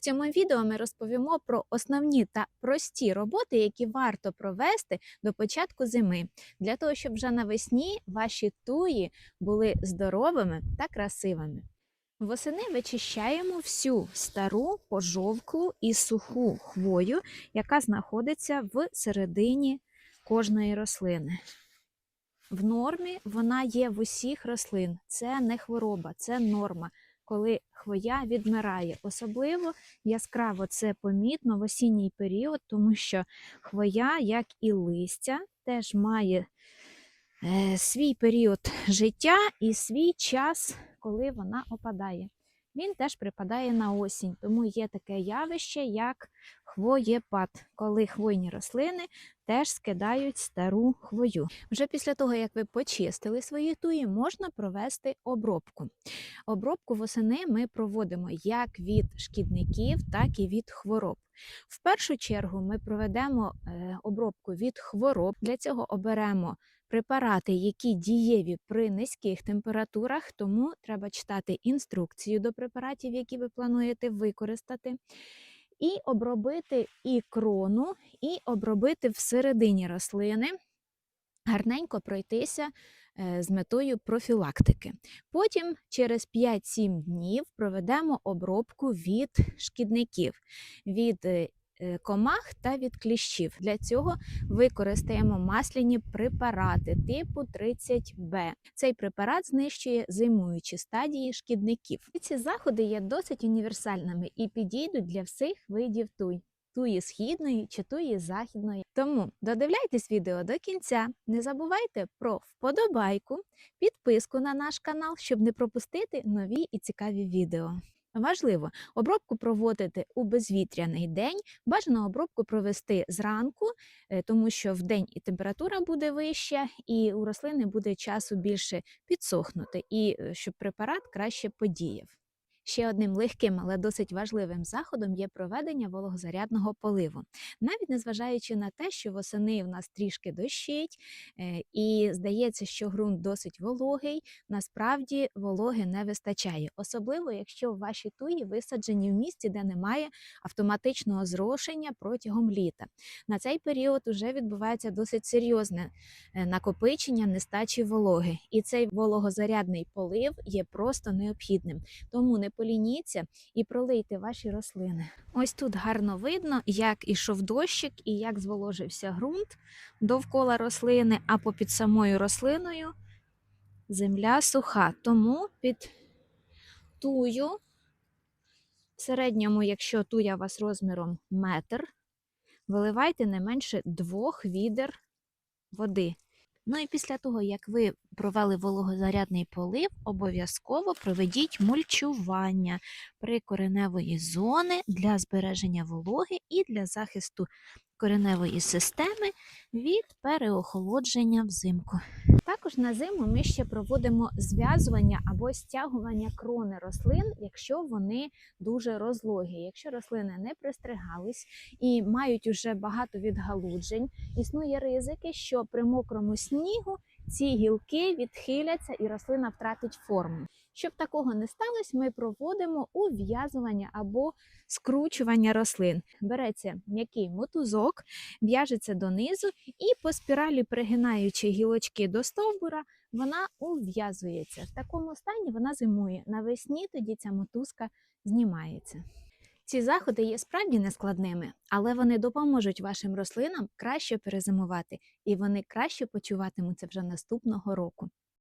В цьому відео ми розповімо про основні та прості роботи, які варто провести до початку зими, для того, щоб вже навесні ваші туї були здоровими та красивими. Восени вичищаємо всю стару, пожовклу і суху хвою, яка знаходиться в середині кожної рослини. В нормі вона є в усіх рослин. Це не хвороба, це норма, коли хвоя відмирає. Особливо яскраво це помітно в осінній період, тому що хвоя, як і листя, теж має е, свій період життя і свій час, коли вона опадає. Він теж припадає на осінь, тому є таке явище, як хвоєпад, коли хвойні рослини теж скидають стару хвою. Вже після того, як ви почистили свої туї, можна провести обробку. Обробку восени ми проводимо як від шкідників, так і від хвороб. В першу чергу ми проведемо е, обробку від хвороб. Для цього оберемо препарати, які дієві при низьких температурах, тому треба читати інструкцію до препаратів, які ви плануєте використати. І обробити і крону, і обробити всередині рослини, гарненько пройтися е, з метою профілактики. Потім через 5-7 днів проведемо обробку від шкідників, від е, комах та від кліщів. Для цього використаємо масляні препарати типу 30Б. Цей препарат знищує зимуючі стадії шкідників. Ці заходи є досить універсальними і підійдуть для всіх видів туй. Туї східної чи туї західної. Тому додивляйтесь відео до кінця. Не забувайте про вподобайку, підписку на наш канал, щоб не пропустити нові і цікаві відео. Важливо обробку проводити у безвітряний день. Бажано обробку провести зранку, е, тому що в день і температура буде вища, і у рослини буде часу більше підсохнути, і е, щоб препарат краще подіяв. Ще одним легким, але досить важливим заходом є проведення вологозарядного поливу. Навіть незважаючи на те, що восени в нас трішки дощить, е, і здається, що ґрунт досить вологий, насправді вологи не вистачає, особливо якщо ваші туї висаджені в місці, де немає автоматичного зрошення протягом літа. На цей період вже відбувається досить серйозне е, накопичення нестачі вологи, і цей вологозарядний полив є просто необхідним. Тому не полініться і пролийте ваші рослини. Ось тут гарно видно, як ішов дощик і як зволожився ґрунт довкола рослини, а попід самою рослиною земля суха. Тому під тую, в середньому, якщо туя у вас розміром метр, виливайте не менше двох відер води. Ну і після того, як ви провели вологозарядний полив, обов'язково проведіть мульчування прикореневої зони для збереження вологи і для захисту кореневої системи від переохолодження взимку. Також на зиму ми ще проводимо зв'язування або стягування крони рослин, якщо вони дуже розлогі. Якщо рослини не пристригались і мають уже багато відгалуджень, існує ризики, що при мокрому снігу ці гілки відхиляться і рослина втратить форму. Щоб такого не сталося, ми проводимо ув'язування або скручування рослин. Береться м'який мотузок, в'яжеться донизу, і по спіралі, пригинаючи гілочки до стовбура, вона ув'язується. В такому стані вона зимує. Навесні тоді ця мотузка знімається. Ці заходи є справді нескладними, але вони допоможуть вашим рослинам краще перезимувати, і вони краще почуватимуться вже наступного року.